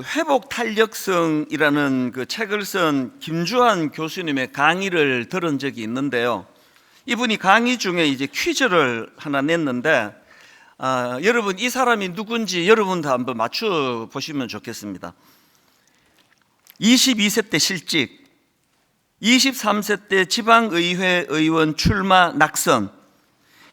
그 회복 탄력성이라는 그 책을 쓴 김주한 교수님의 강의를 들은 적이 있는데요. 이분이 강의 중에 이제 퀴즈를 하나 냈는데 아, 여러분 이 사람이 누군지 여러분도 한번 맞춰 보시면 좋겠습니다. 22세 때 실직, 23세 때 지방의회 의원 출마 낙선,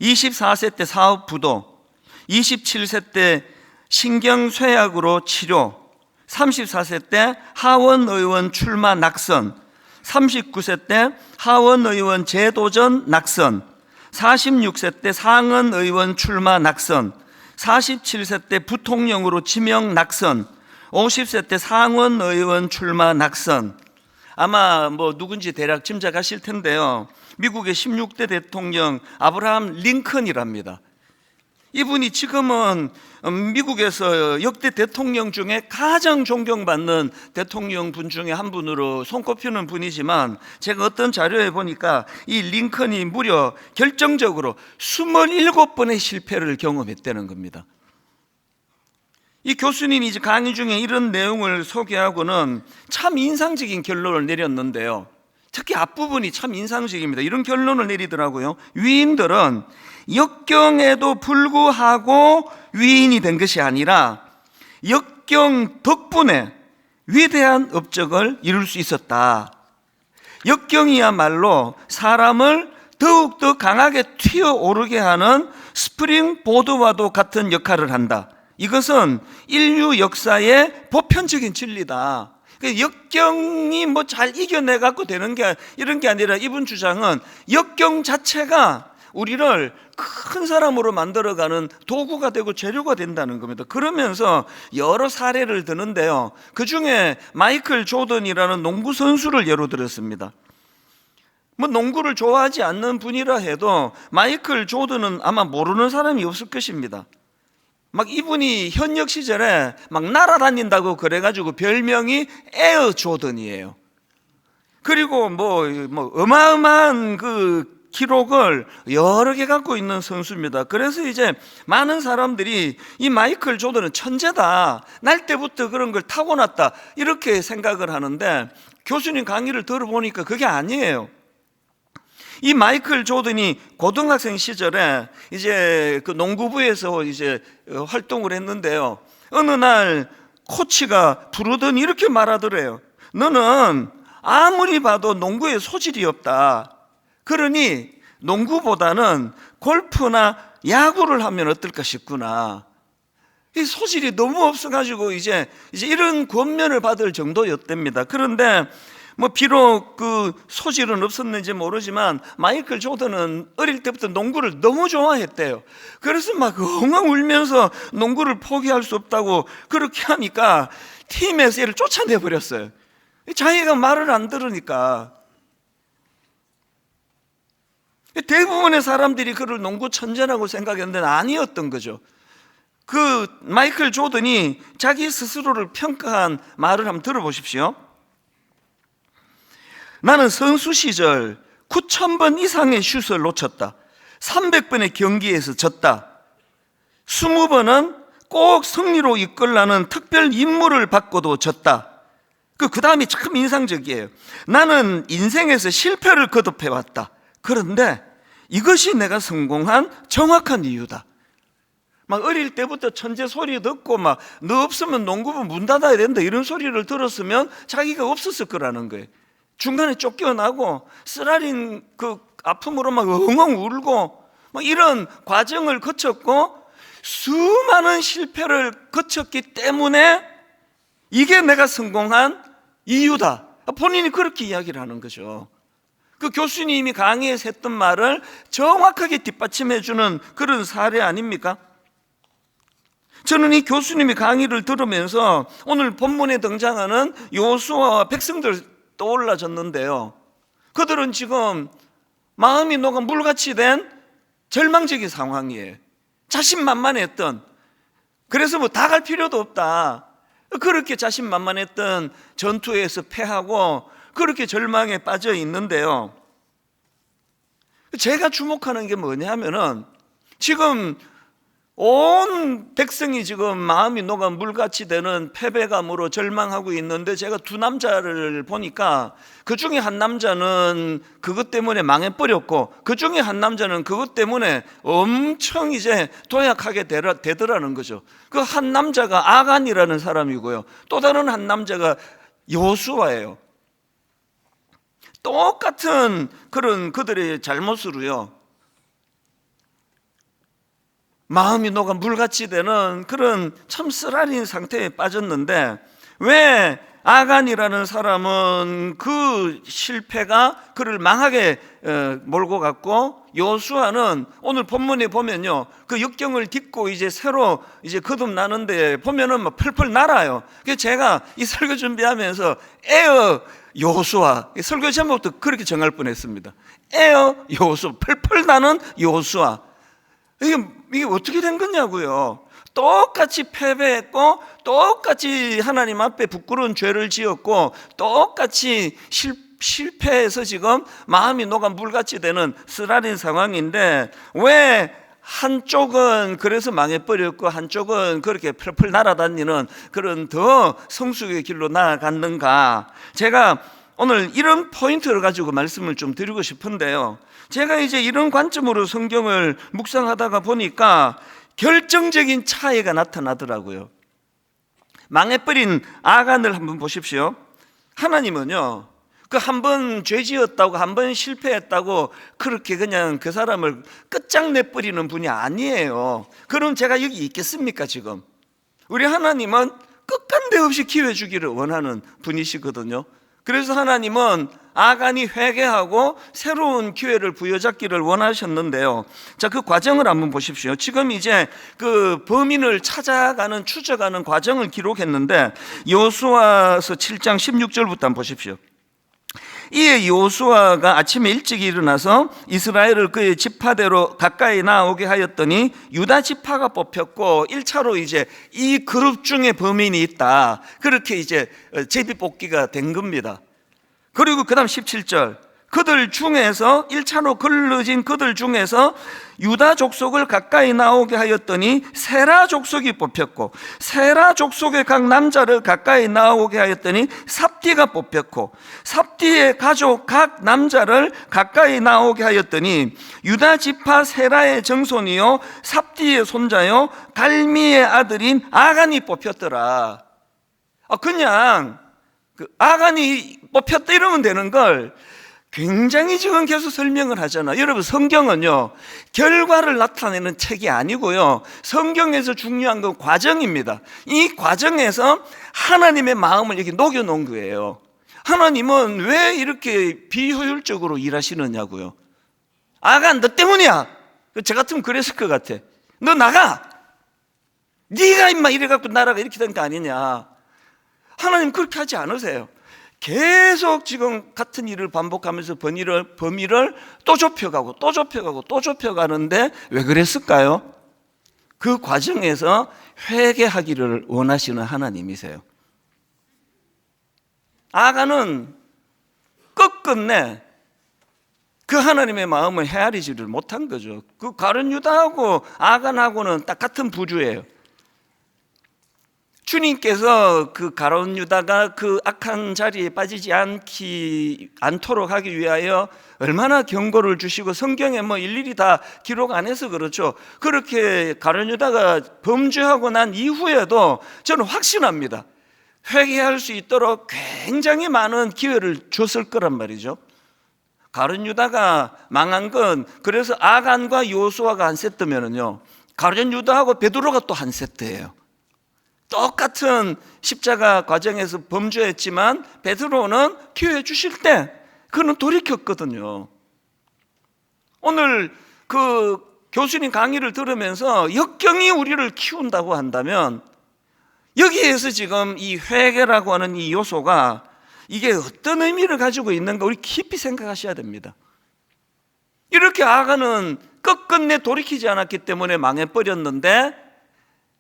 24세 때 사업 부도, 27세 때 신경쇠약으로 치료, 34세 때 하원 의원 출마 낙선, 39세 때 하원 의원 재도전 낙선, 46세 때 상원 의원 출마 낙선, 47세 때 부통령으로 지명 낙선, 50세 때 상원 의원 출마 낙선. 아마 뭐 누군지 대략 짐작하실 텐데요. 미국의 16대 대통령 아브라함 링컨이랍니다. 이분이 지금은 미국에서 역대 대통령 중에 가장 존경받는 대통령 분 중에 한 분으로 손꼽히는 분이지만 제가 어떤 자료에 보니까 이 링컨이 무려 결정적으로 27번의 실패를 경험했다는 겁니다. 이 교수님이 이제 강의 중에 이런 내용을 소개하고는 참 인상적인 결론을 내렸는데요. 특히 앞부분이 참 인상적입니다. 이런 결론을 내리더라고요. 위인들은 역경에도 불구하고 위인이 된 것이 아니라 역경 덕분에 위대한 업적을 이룰 수 있었다. 역경이야말로 사람을 더욱더 강하게 튀어 오르게 하는 스프링 보드와도 같은 역할을 한다. 이것은 인류 역사의 보편적인 진리다. 그 역경이 뭐 잘 이겨내 갖고 되는 게 이런 게 아니라 이분 주장은 역경 자체가 우리를 큰 사람으로 만들어가는 도구가 되고 재료가 된다는 겁니다. 그러면서 여러 사례를 드는데요. 그 중에 마이클 조던이라는 농구 선수를 예로 들었습니다. 뭐 농구를 좋아하지 않는 분이라 해도 마이클 조던은 아마 모르는 사람이 없을 것입니다. 막 이분이 현역 시절에 막 날아다닌다고 그래가지고 별명이 에어 조던이에요. 그리고 뭐, 뭐 어마어마한 그 기록을 여러 개 갖고 있는 선수입니다. 그래서 이제 많은 사람들이 이 마이클 조던은 천재다. 날 때부터 그런 걸 타고났다. 이렇게 생각을 하는데 교수님 강의를 들어보니까 그게 아니에요. 이 마이클 조던이 고등학생 시절에 이제 그 농구부에서 이제 활동을 했는데요. 어느 날 코치가 부르더니 이렇게 말하더래요. 너는 아무리 봐도 농구에 소질이 없다. 그러니 농구보다는 골프나 야구를 하면 어떨까 싶구나. 이 소질이 너무 없어가지고 이제 이제 이런 권면을 받을 정도였답니다. 그런데 뭐 비록 그 소질은 없었는지 모르지만 마이클 조던은 어릴 때부터 농구를 너무 좋아했대요. 그래서 막 엉엉 울면서 농구를 포기할 수 없다고 그렇게 하니까 팀에서 얘를 쫓아내 버렸어요. 자기가 말을 안 들으니까 대부분의 사람들이 그를 농구 천재라고 생각했는데 아니었던 거죠. 그 마이클 조던이 자기 스스로를 평가한 말을 한번 들어보십시오. 나는 선수 시절 9,000번 이상의 슛을 놓쳤다. 300번의 경기에서 졌다. 20번은 꼭 승리로 이끌라는 특별 임무를 받고도 졌다. 그, 그 다음이 참 인상적이에요. 나는 인생에서 실패를 거듭해 왔다. 그런데 이것이 내가 성공한 정확한 이유다. 막 어릴 때부터 천재 소리 듣고 막 너 없으면 농구부 문 닫아야 된다 이런 소리를 들었으면 자기가 없었을 거라는 거예요. 중간에 쫓겨나고 쓰라린 그 아픔으로 막 엉엉 울고 뭐 이런 과정을 거쳤고 수많은 실패를 거쳤기 때문에 이게 내가 성공한 이유다. 본인이 그렇게 이야기를 하는 거죠. 그 교수님이 강의에서 했던 말을 정확하게 뒷받침해 주는 그런 사례 아닙니까? 저는 이 교수님이 강의를 들으면서 오늘 본문에 등장하는 요수와 백성들 떠올라졌는데요. 그들은 지금 마음이 녹아 물같이 된 절망적인 상황이에요. 자신만만했던 그래서 뭐 다 갈 필요도 없다. 그렇게 자신만만했던 전투에서 패하고 그렇게 절망에 빠져 있는데요. 제가 주목하는 게 뭐냐면은 지금 온 백성이 지금 마음이 녹아 물같이 되는 패배감으로 절망하고 있는데 제가 두 남자를 보니까 그 중에 한 남자는 그것 때문에 망해버렸고 그 중에 한 남자는 그것 때문에 엄청 이제 도약하게 되더라는 거죠. 그 한 남자가 아간이라는 사람이고요. 또 다른 한 남자가 여수아예요. 똑같은 그런 그들의 잘못으로요. 마음이 녹아 물같이 되는 그런 참 쓰라린 상태에 빠졌는데 왜 아간이라는 사람은 그 실패가 그를 망하게 어, 몰고 갔고 요수아는 오늘 본문에 보면요 그 역경을 딛고 이제 새로 이제 거듭나는데 보면은 막 펄펄 날아요. 그래서 제가 이 설교 준비하면서 에어 요수아 이 설교 제목도 그렇게 정할 뻔 했습니다. 에어 요수 펄펄 나는 요수아 이게, 이게 어떻게 된 거냐고요. 똑같이 패배했고, 똑같이 하나님 앞에 부끄러운 죄를 지었고, 똑같이 실, 실패해서 지금 마음이 녹아 물같이 되는 쓰라린 상황인데, 왜 한쪽은 그래서 망해버렸고, 한쪽은 그렇게 펄펄 날아다니는 그런 더 성숙의 길로 나아갔는가. 제가 오늘 이런 포인트를 가지고 말씀을 좀 드리고 싶은데요. 제가 이제 이런 관점으로 성경을 묵상하다가 보니까 결정적인 차이가 나타나더라고요. 망해버린 아간을 한번 보십시오. 하나님은요, 그 한 번 죄 지었다고 한 번 실패했다고 그렇게 그냥 그 사람을 끝장내 버리는 분이 아니에요. 그럼 제가 여기 있겠습니까, 지금? 우리 하나님은 끝간데 없이 기회 주기를 원하는 분이시거든요. 그래서 하나님은 아간이 회개하고 새로운 기회를 부여잡기를 원하셨는데요. 자, 그 과정을 한번 보십시오. 지금 이제 그 범인을 찾아가는 추적하는 과정을 기록했는데 여수와서 7장 16절부터 한번 보십시오. 이에 요수아가 아침에 일찍 일어나서 이스라엘을 그의 지파대로 가까이 나오게 하였더니 유다 지파가 뽑혔고 1차로 이제 이 그룹 중에 범인이 있다. 그렇게 이제 제비 뽑기가 된 겁니다. 그리고 그 다음 17절. 그들 중에서 1차로 걸러진 그들 중에서 유다 족속을 가까이 나오게 하였더니 세라 족속이 뽑혔고 세라 족속의 각 남자를 가까이 나오게 하였더니 삽디가 뽑혔고 삽디의 가족 각 남자를 가까이 나오게 하였더니 유다 지파 세라의 정손이요 삽디의 손자요 갈미의 아들인 아간이 뽑혔더라. 아 그냥 그 아간이 뽑혔다 이러면 되는 걸 굉장히 지금 계속 설명을 하잖아. 여러분, 성경은요, 결과를 나타내는 책이 아니고요. 성경에서 중요한 건 과정입니다. 이 과정에서 하나님의 마음을 여기 녹여놓은 거예요. 하나님은 왜 이렇게 비효율적으로 일하시느냐고요. 아간, 너 때문이야. 저 같으면 그랬을 것 같아. 너 나가! 네가 임마 이래갖고 나라가 이렇게 된 거 아니냐. 하나님 그렇게 하지 않으세요. 계속 지금 같은 일을 반복하면서 범위를, 범위를 또 좁혀가고 또 좁혀가고 또 좁혀가는데 왜 그랬을까요? 그 과정에서 회개하기를 원하시는 하나님이세요. 아가는 끝끝내 그 하나님의 마음을 헤아리지를 못한 거죠. 그 가른 유다하고 아간하고는 딱 같은 부주예요. 주님께서 그 가론 유다가 그 악한 자리에 빠지지 않기 않도록 하기 위하여 얼마나 경고를 주시고 성경에 뭐 일일이 다 기록 안 해서 그렇죠. 그렇게 가론 유다가 범죄하고 난 이후에도 저는 확신합니다. 회개할 수 있도록 굉장히 많은 기회를 줬을 거란 말이죠. 가론 유다가 망한 건 그래서 아간과 요수아가 한 세트면은요. 가론 유다하고 베드로가 또 한 세트예요. 똑같은 십자가 과정에서 범죄했지만 베드로는 기회 주실 때 그는 돌이켰거든요. 오늘 그 교수님 강의를 들으면서 역경이 우리를 키운다고 한다면 여기에서 지금 이 회개라고 하는 이 요소가 이게 어떤 의미를 가지고 있는가 우리 깊이 생각하셔야 됩니다. 이렇게 아가는 끝끝내 돌이키지 않았기 때문에 망해버렸는데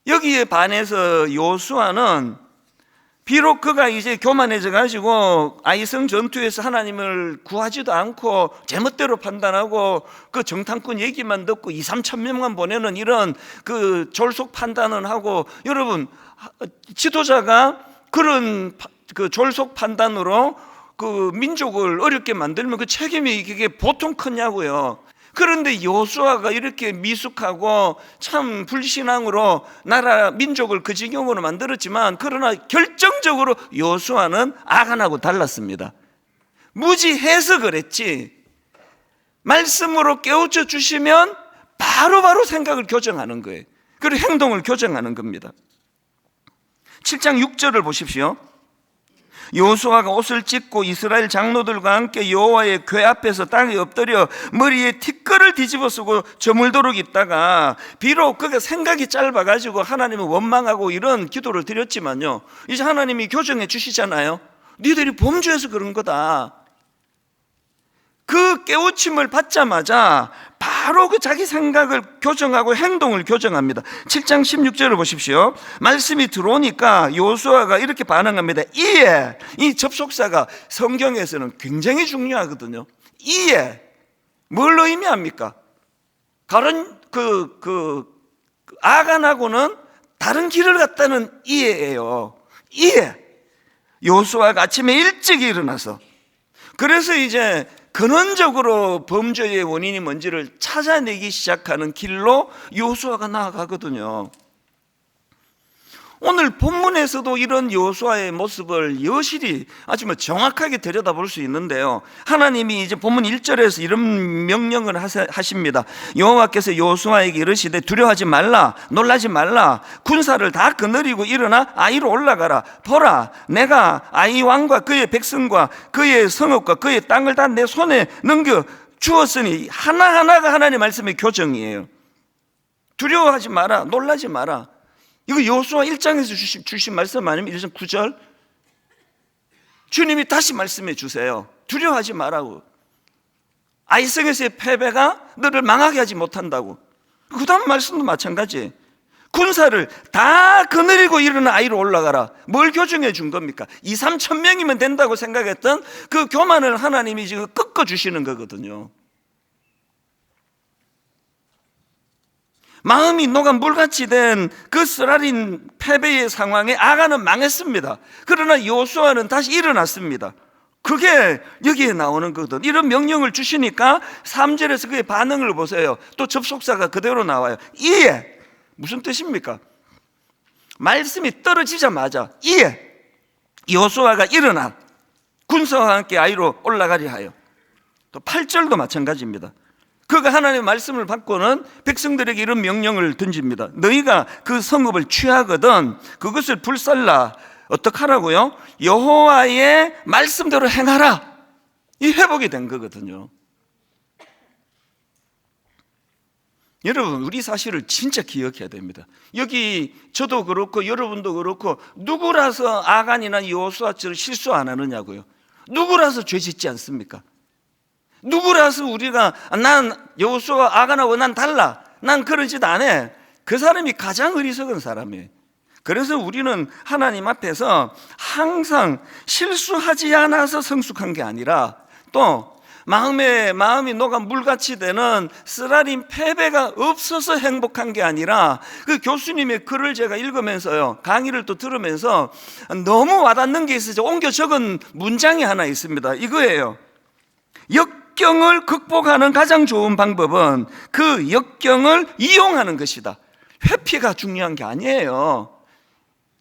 여기에 반해서 요수아는 비록 그가 이제 교만해져 가지고 아이성 전투에서 하나님을 구하지도 않고 제멋대로 판단하고 그 정탐꾼 얘기만 듣고 2, 3천 명만 보내는 이런 그 졸속 판단을 하고 여러분 지도자가 그런 파- 그 졸속 판단으로 그 민족을 어렵게 만들면 그 책임이 이게 보통 크냐고요. 그런데 요수아가 이렇게 미숙하고 참 불신앙으로 나라 민족을 그 지경으로 만들었지만 그러나 결정적으로 요수아는 아간하고 달랐습니다. 무지해서 그랬지. 말씀으로 깨우쳐 주시면 바로 바로 생각을 교정하는 거예요. 그리고 행동을 교정하는 겁니다. 7장 6절을 보십시오. 요수아가 옷을 찢고 이스라엘 장로들과 함께 여호와의 궤 앞에서 땅에 엎드려 머리에 티끌을 뒤집어 쓰고 저물도록 있다가 비록 그가 생각이 짧아 가지고 하나님을 원망하고 이런 기도를 드렸지만요. 이제 하나님이 교정해 주시잖아요. 니들이 범죄해서 그런 거다. 그 깨우침을 받자마자 바로 그 자기 생각을 교정하고 행동을 교정합니다. 7장 16절을 보십시오. 말씀이 들어오니까 요수아가 이렇게 반응합니다. 이에 이 접속사가 성경에서는 굉장히 중요하거든요. 이에 뭘 의미합니까? 다른 그, 그, 그 아간하고는 다른 길을 갔다는 이해예요. 이해. 요수아가 아침에 일찍 일어나서 그래서 이제 근원적으로 범죄의 원인이 뭔지를 찾아내기 시작하는 길로 요수아가 나아가거든요. 오늘 본문에서도 이런 요수아의 모습을 여실히 아주 뭐 정확하게 들여다볼 수 있는데요. 하나님이 이제 본문 1절에서 이런 명령을 하십니다. 여호와께서 요수아에게 이르시되 두려워하지 말라 놀라지 말라 군사를 다 거느리고 일어나 아이로 올라가라 보라 내가 아이 왕과 그의 백성과 그의 성읍과 그의 땅을 다 내 손에 넘겨 주었으니 하나하나가 하나님의 말씀의 교정이에요. 두려워하지 마라 놀라지 마라 이거 여호수아 1장에서 주신, 주신 말씀 아니면 1장 9절? 주님이 다시 말씀해 주세요. 두려워하지 말라고. 아이성에서의 패배가 너를 망하게 하지 못한다고. 그 다음 말씀도 마찬가지. 군사를 다 거느리고 일어나 아이로 올라가라. 뭘 교정해 준 겁니까? 2, 3천 명이면 된다고 생각했던 그 교만을 하나님이 지금 꺾어 주시는 거거든요. 마음이 녹아 물같이 된 그 쓰라린 패배의 상황에 아가는 망했습니다. 그러나 요수아는 다시 일어났습니다. 그게 여기에 나오는 거거든. 이런 명령을 주시니까 3절에서 그의 반응을 보세요. 또 접속사가 그대로 나와요. 이에 무슨 뜻입니까? 말씀이 떨어지자마자 이에 요수아가 일어나 군사와 함께 아이로 올라가리 하여 또 8절도 마찬가지입니다. 그가 하나님의 말씀을 받고는 백성들에게 이런 명령을 던집니다. 너희가 그 성읍을 취하거든 그것을 불살라 어떡하라고요? 여호와의 말씀대로 행하라. 이 회복이 된 거거든요. 여러분, 우리 사실을 진짜 기억해야 됩니다. 여기 저도 그렇고 여러분도 그렇고 누구라서 아간이나 여호수아처럼 실수 안 하느냐고요. 누구라서 죄 짓지 않습니까? 누구라서 우리가 난 여호수아 아간하고 난 달라. 난 그런 짓 안 해. 그 사람이 가장 어리석은 사람이에요. 그래서 우리는 하나님 앞에서 항상 실수하지 않아서 성숙한 게 아니라 또 마음에 마음이 녹아 물같이 되는 쓰라린 패배가 없어서 행복한 게 아니라 그 교수님의 글을 제가 읽으면서요 강의를 또 들으면서 너무 와닿는 게 있어서 옮겨 적은 문장이 하나 있습니다. 이거예요. 역 경을 극복하는 가장 좋은 방법은 그 역경을 이용하는 것이다. 회피가 중요한 게 아니에요.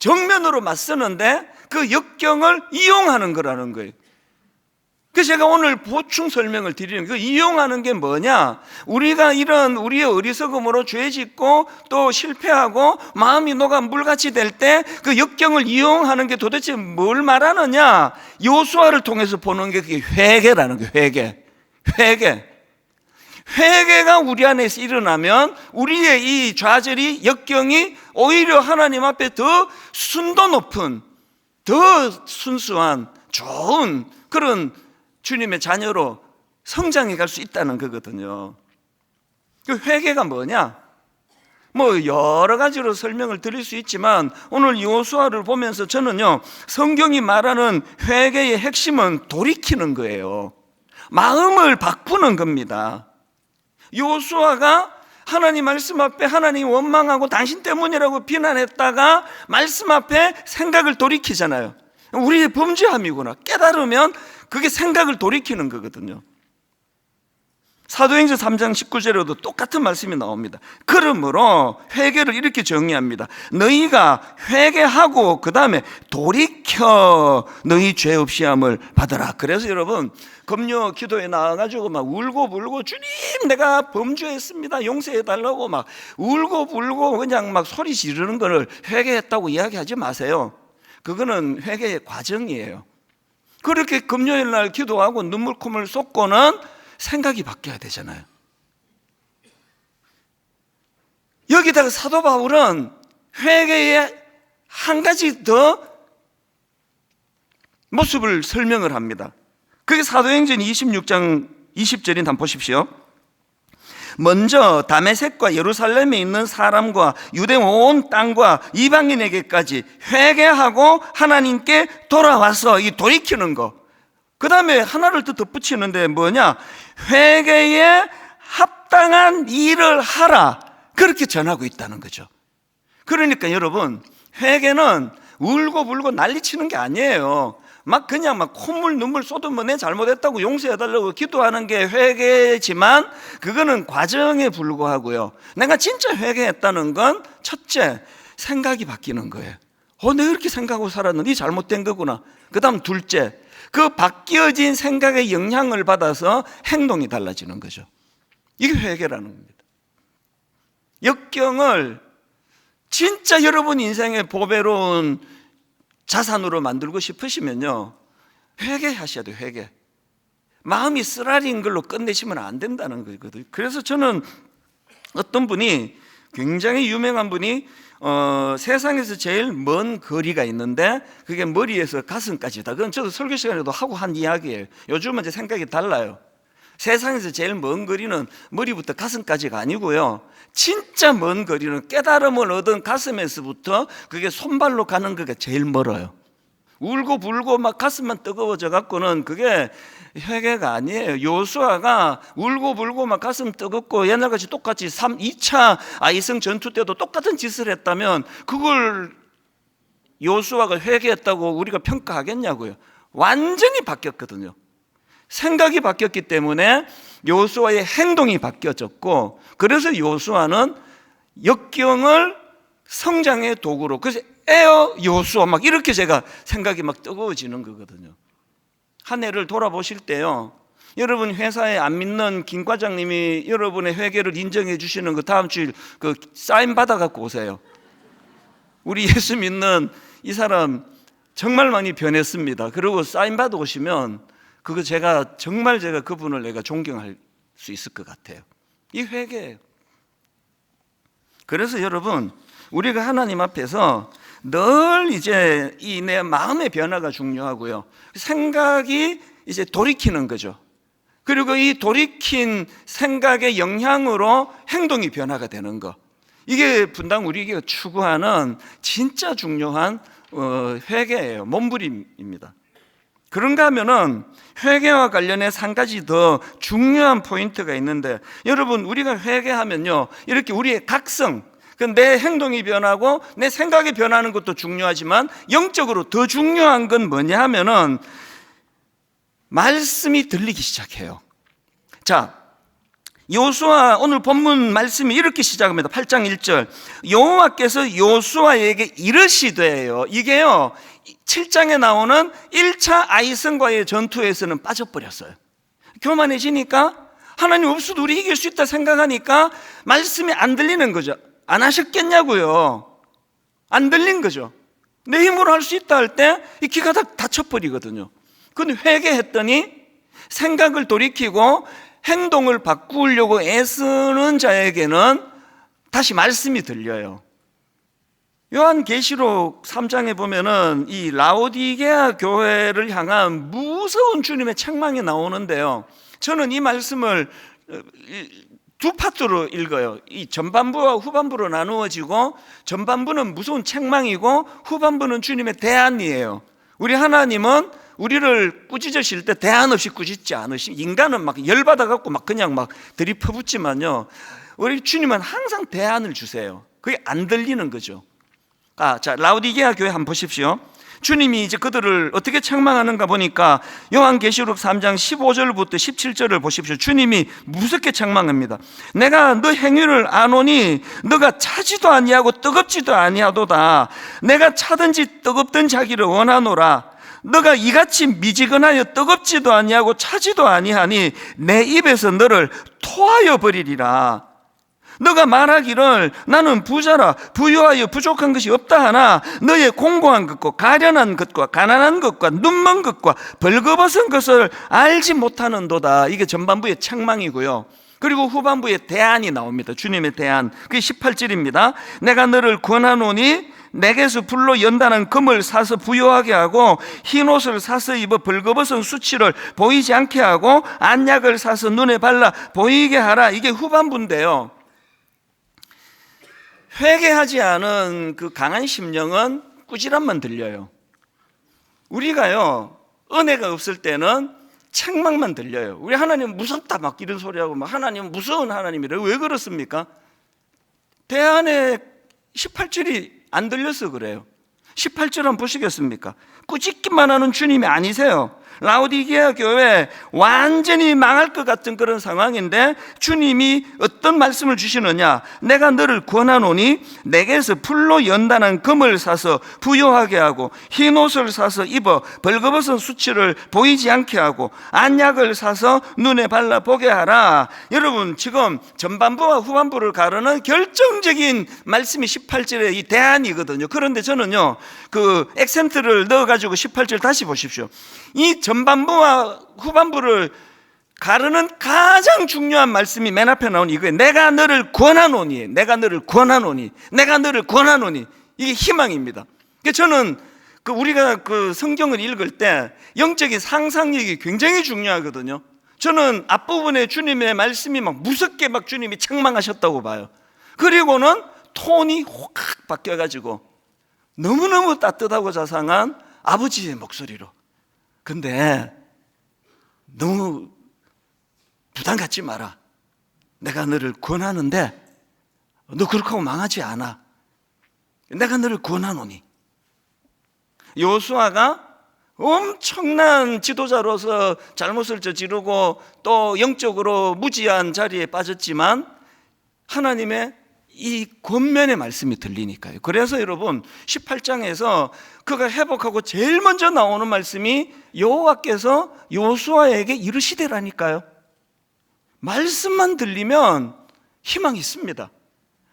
정면으로 맞서는데 그 역경을 이용하는 거라는 거예요. 그래서 제가 오늘 보충 설명을 드리는 그 이용하는 게 뭐냐? 우리가 이런 우리의 어리석음으로 죄 짓고 또 실패하고 마음이 녹아 물같이 될 때 그 역경을 이용하는 게 도대체 뭘 말하느냐? 요수아를 통해서 보는 게 그게 회개라는 게 회개. 회개. 회개가 우리 안에서 일어나면 우리의 이 좌절이 역경이 오히려 하나님 앞에 더 순도 높은 더 순수한 좋은 그런 주님의 자녀로 성장해 갈 수 있다는 거거든요. 그 회개가 뭐냐? 뭐 여러 가지로 설명을 드릴 수 있지만 오늘 요수아를 보면서 저는요 성경이 말하는 회개의 핵심은 돌이키는 거예요. 마음을 바꾸는 겁니다. 요수아가 하나님 말씀 앞에 하나님 원망하고 당신 때문이라고 비난했다가 말씀 앞에 생각을 돌이키잖아요. 우리의 범죄함이구나. 깨달으면 그게 생각을 돌이키는 거거든요. 사도행전 3장 19절에도 똑같은 말씀이 나옵니다. 그러므로 회개를 이렇게 정의합니다. 너희가 회개하고 그 다음에 돌이켜 너희 죄 없이 함을 받아라. 그래서 여러분 금요 기도에 나와가지고 막 울고 불고 주님 내가 범죄했습니다. 용서해 달라고 막 울고 불고 그냥 막 소리 지르는 거를 회개했다고 이야기하지 마세요. 그거는 회개의 과정이에요. 그렇게 금요일 날 기도하고 눈물 콧물 쏟고는 생각이 바뀌어야 되잖아요. 여기다가 사도 바울은 회개의 한 가지 더 모습을 설명을 합니다. 그게 사도행전 26장 20절인 한번 보십시오. 먼저 다메섹과 예루살렘에 있는 사람과 유대 온 땅과 이방인에게까지 회개하고 하나님께 돌아와서 이 돌이키는 거. 그 다음에 하나를 또 덧붙이는데 뭐냐? 회개에 합당한 일을 하라. 그렇게 전하고 있다는 거죠. 그러니까 여러분, 회개는 울고 불고 난리치는 게 아니에요. 막 그냥 막 콧물 눈물 쏟으면 내 잘못했다고 용서해달라고 기도하는 게 회개지만 그거는 과정에 불구하고요. 내가 진짜 회개했다는 건 첫째, 생각이 바뀌는 거예요. 어, 내가 이렇게 생각하고 살았는데 잘못된 거구나. 그 다음 둘째, 그 바뀌어진 생각의 영향을 받아서 행동이 달라지는 거죠. 이게 회개라는 겁니다. 역경을 진짜 여러분 인생의 보배로운 자산으로 만들고 싶으시면요. 회개하셔야 돼요, 회개. 마음이 쓰라린 걸로 끝내시면 안 된다는 거거든요. 그래서 저는 어떤 분이 굉장히 유명한 분이 어, 세상에서 제일 먼 거리가 있는데 그게 머리에서 가슴까지다. 그건 저도 설교 시간에도 하고 한 이야기예요. 요즘은 이제 생각이 달라요. 세상에서 제일 먼 거리는 머리부터 가슴까지가 아니고요. 진짜 먼 거리는 깨달음을 얻은 가슴에서부터 그게 손발로 가는 거가 제일 멀어요. 울고 불고 막 가슴만 뜨거워져 갖고는 그게 회개가 아니에요. 요수아가 울고 불고 막 가슴 뜨겁고 옛날같이 똑같이 3, 2차 아이성 전투 때도 똑같은 짓을 했다면 그걸 요수아가 회개했다고 우리가 평가하겠냐고요. 완전히 바뀌었거든요. 생각이 바뀌었기 때문에 요수아의 행동이 바뀌어졌고 그래서 요수아는 역경을 성장의 도구로 그래서 에어 요수아 막 이렇게 제가 생각이 막 뜨거워지는 거거든요. 한 해를 돌아보실 때요. 여러분 회사에 안 믿는 김 과장님이 여러분의 회개를 인정해 주시는 그 다음 주일 그 사인 받아 갖고 오세요. 우리 예수 믿는 이 사람 정말 많이 변했습니다. 그리고 사인 받아 오시면 그거 제가 정말 제가 그분을 내가 존경할 수 있을 것 같아요. 이 회개예요. 그래서 여러분 우리가 하나님 앞에서 늘 이제 이 내 마음의 변화가 중요하고요. 생각이 이제 돌이키는 거죠. 그리고 이 돌이킨 생각의 영향으로 행동이 변화가 되는 거. 이게 분당 우리에게 추구하는 진짜 중요한 어, 회개예요. 몸부림입니다. 그런가 하면은 회개와 관련해서 한 가지 더 중요한 포인트가 있는데 여러분 우리가 회개하면요 이렇게 우리의 각성 그 내 행동이 변하고 내 생각이 변하는 것도 중요하지만 영적으로 더 중요한 건 뭐냐 하면은 말씀이 들리기 시작해요. 자, 요수아 오늘 본문 말씀이 이렇게 시작합니다. 8장 1절. 여호와께서 요수아에게 이르시되요. 이게요. 7장에 나오는 1차 아이성과의 전투에서는 빠져버렸어요. 교만해지니까 하나님 없어도 우리 이길 수 있다 생각하니까 말씀이 안 들리는 거죠. 안 하셨겠냐고요. 안 들린 거죠. 내 힘으로 할 수 있다 할 때 이 귀가 다 닫혀버리거든요. 근데 회개했더니 생각을 돌이키고 행동을 바꾸려고 애쓰는 자에게는 다시 말씀이 들려요. 요한 계시록 3장에 보면은 이 라오디게아 교회를 향한 무서운 주님의 책망이 나오는데요. 저는 이 말씀을 두 파트로 읽어요. 이 전반부와 후반부로 나누어지고 전반부는 무서운 책망이고 후반부는 주님의 대안이에요. 우리 하나님은 우리를 꾸짖으실 때 대안 없이 꾸짖지 않으시. 인간은 막 열받아 갖고 막 그냥 막 들이퍼붓지만요. 우리 주님은 항상 대안을 주세요. 그게 안 들리는 거죠. 아, 자 라우디게아 교회 한번 보십시오. 주님이 이제 그들을 어떻게 책망하는가 보니까 요한계시록 3장 15절부터 17절을 보십시오. 주님이 무섭게 책망합니다. 내가 너 행위를 아노니 너가 차지도 아니하고 뜨겁지도 아니하도다. 내가 차든지 뜨겁든 자기를 원하노라. 너가 이같이 미지근하여 뜨겁지도 아니하고 차지도 아니하니 내 입에서 너를 토하여 버리리라. 너가 말하기를 나는 부자라 부유하여 부족한 것이 없다 하나 너의 공고한 것과 가련한 것과 가난한 것과 눈먼 것과 벌거벗은 것을 알지 못하는도다. 이게 전반부의 책망이고요. 그리고 후반부에 대안이 나옵니다. 주님의 대안. 그게 18절입니다. 내가 너를 권하노니 내게서 불로 연다는 금을 사서 부요하게 하고 흰 옷을 사서 입어 벌거벗은 수치를 보이지 않게 하고 안약을 사서 눈에 발라 보이게 하라. 이게 후반부인데요 회개하지 않은 그 강한 심령은 꾸지람만 들려요. 우리가요, 은혜가 없을 때는 책망만 들려요. 우리 하나님 무섭다 막 이런 소리하고 막 하나님 무서운 하나님이래. 왜 그렇습니까? 대안에 18절이 안 들려서 그래요. 18절 한번 보시겠습니까? 꾸짖기만 하는 주님이 아니세요. 라우디게아 교회 완전히 망할 것 같은 그런 상황인데 주님이 어떤 말씀을 주시느냐? 내가 너를 권하노니 내게서 풀로 연단한 금을 사서 부요하게 하고 흰 옷을 사서 입어 벌거벗은 수치를 보이지 않게 하고 안약을 사서 눈에 발라 보게 하라. 여러분 지금 전반부와 후반부를 가르는 결정적인 말씀이 18절의 이 대안이거든요. 그런데 저는요 그 액센트를 넣어가지고 18절 다시 보십시오. 이 전반부와 후반부를 가르는 가장 중요한 말씀이 맨 앞에 나온 이거예요. 내가 너를 권하노니, 내가 너를 권하노니, 내가 너를 권하노니. 이게 희망입니다. 그러니까 저는 그 우리가 그 성경을 읽을 때 영적인 상상력이 굉장히 중요하거든요. 저는 앞부분에 주님의 말씀이 막 무섭게 막 주님이 책망하셨다고 봐요. 그리고는 톤이 확 바뀌어가지고 너무너무 따뜻하고 자상한 아버지의 목소리로 근데 너무 부담 갖지 마라. 내가 너를 권하는데 너 그렇게 하고 망하지 않아. 내가 너를 권하노니. 요수아가 엄청난 지도자로서 잘못을 저지르고 또 영적으로 무지한 자리에 빠졌지만 하나님의 이 권면의 말씀이 들리니까요. 그래서 여러분 18장에서 그가 회복하고 제일 먼저 나오는 말씀이 여호와께서 요수아에게 이르시되라니까요. 말씀만 들리면 희망이 있습니다.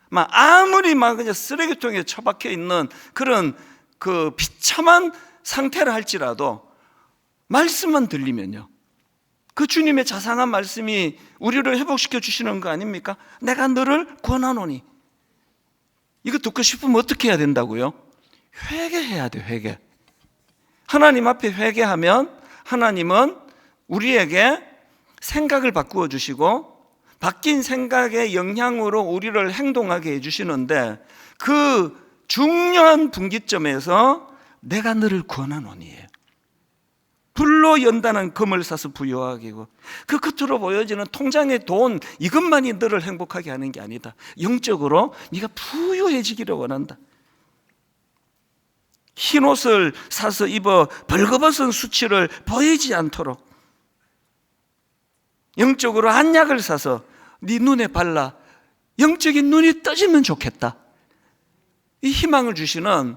막 아무리 막 그냥 쓰레기통에 처박혀 있는 그런 그 비참한 상태를 할지라도 말씀만 들리면요. 그 주님의 자상한 말씀이 우리를 회복시켜 주시는 거 아닙니까? 내가 너를 권하노니. 이거 듣고 싶으면 어떻게 해야 된다고요? 회개해야 돼, 회개. 하나님 앞에 회개하면 하나님은 우리에게 생각을 바꾸어 주시고 바뀐 생각의 영향으로 우리를 행동하게 해 주시는데 그 중요한 분기점에서 내가 너를 권하노니에요. 불로 연단한 금을 사서 부여하기고 그 끝으로 보여지는 통장의 돈 이것만이 너를 행복하게 하는 게 아니다. 영적으로 네가 부유해지기를 원한다. 흰 옷을 사서 입어 벌거벗은 수치를 보이지 않도록 영적으로 한약을 사서 네 눈에 발라 영적인 눈이 떠지면 좋겠다. 이 희망을 주시는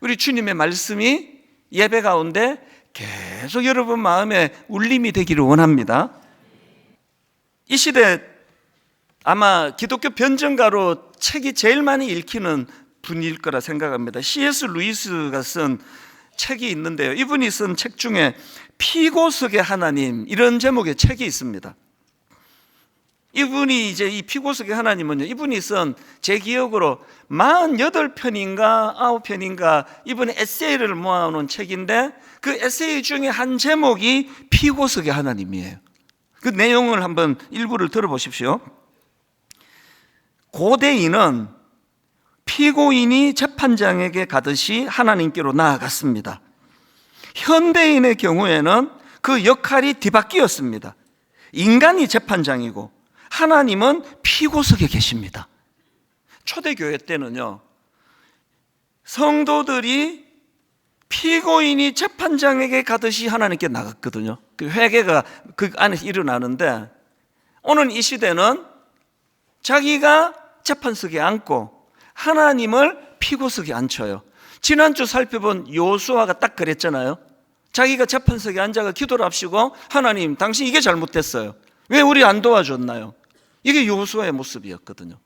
우리 주님의 말씀이 예배 가운데 계속 여러분 마음에 울림이 되기를 원합니다. 이 시대 아마 기독교 변증가로 책이 제일 많이 읽히는 분일 거라 생각합니다. C.S. 루이스가 쓴 책이 있는데요. 이분이 쓴 책 중에 피고석의 하나님 이런 제목의 책이 있습니다. 이분이 이제 이 피고석의 하나님은요, 이분이 쓴 제 기억으로 48편인가 9편인가 이분의 에세이를 모아놓은 책인데 그 에세이 중에 한 제목이 피고석의 하나님이에요. 그 내용을 한번 일부를 들어보십시오. 고대인은 피고인이 재판장에게 가듯이 하나님께로 나아갔습니다. 현대인의 경우에는 그 역할이 뒤바뀌었습니다. 인간이 재판장이고 하나님은 피고석에 계십니다. 초대교회 때는요, 성도들이 피고인이 재판장에게 가듯이 하나님께 나갔거든요. 그 회개가 그 안에서 일어나는데 오늘 이 시대는 자기가 재판석에 앉고 하나님을 피고석에 앉혀요. 지난주 살펴본 요수아가 딱 그랬잖아요. 자기가 재판석에 앉아가 기도를 합시고 하나님 당신 이게 잘못됐어요. 왜 우리 안 도와줬나요? 이게 요수아의 모습이었거든요.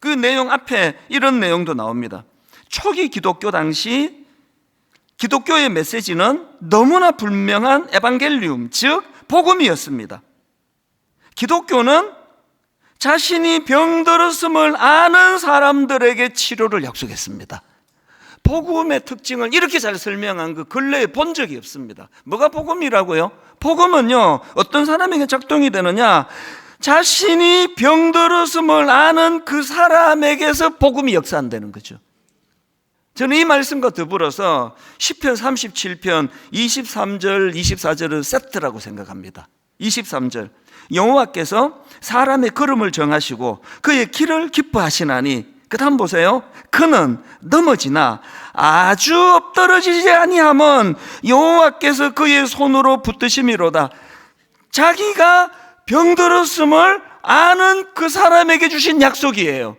그 내용 앞에 이런 내용도 나옵니다. 초기 기독교 당시 기독교의 메시지는 너무나 분명한 에반겔리움, 즉 복음이었습니다. 기독교는 자신이 병들었음을 아는 사람들에게 치료를 약속했습니다. 복음의 특징을 이렇게 잘 설명한 그 근래에 본 적이 없습니다. 뭐가 복음이라고요? 복음은요, 어떤 사람에게 작동이 되느냐? 자신이 병들었음을 아는 그 사람에게서 복음이 역사한다는 거죠. 저는 이 말씀과 더불어서 10편 37편 23절 24절을 세트라고 생각합니다. 23절 여호와께서 사람의 걸음을 정하시고 그의 길을 기뻐하시나니 그 다음 보세요. 그는 넘어지나 아주 엎드러지지 아니함은 여호와께서 그의 손으로 붙드심이로다. 자기가 병들었음을 아는 그 사람에게 주신 약속이에요.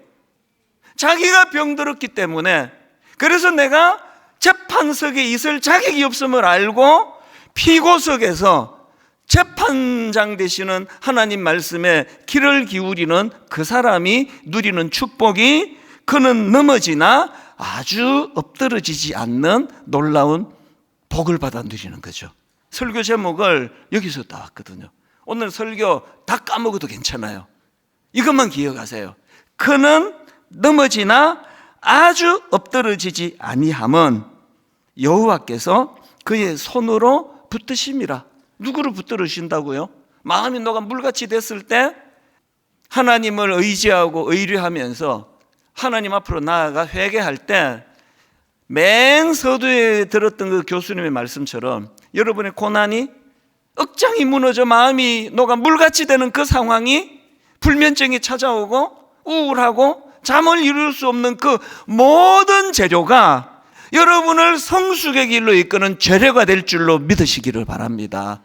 자기가 병들었기 때문에 그래서 내가 재판석에 있을 자격이 없음을 알고 피고석에서 재판장 되시는 하나님 말씀에 귀를 기울이는 그 사람이 누리는 축복이 그는 넘어지나 아주 엎드러지지 않는 놀라운 복을 받아 누리는 거죠. 설교 제목을 여기서 따왔거든요. 오늘 설교 다 까먹어도 괜찮아요. 이것만 기억하세요. 그는 넘어지나 아주 엎드러지지 아니함은 여호와께서 그의 손으로 붙드심이라. 누구를 붙들으신다고요? 마음이 너가 물같이 됐을 때 하나님을 의지하고 의뢰하면서 하나님 앞으로 나아가 회개할 때 맨 서두에 들었던 그 교수님의 말씀처럼 여러분의 고난이 억장이 무너져 마음이 너가 물같이 되는 그 상황이 불면증이 찾아오고 우울하고 잠을 이룰 수 없는 그 모든 재료가 여러분을 성숙의 길로 이끄는 재료가 될 줄로 믿으시기를 바랍니다.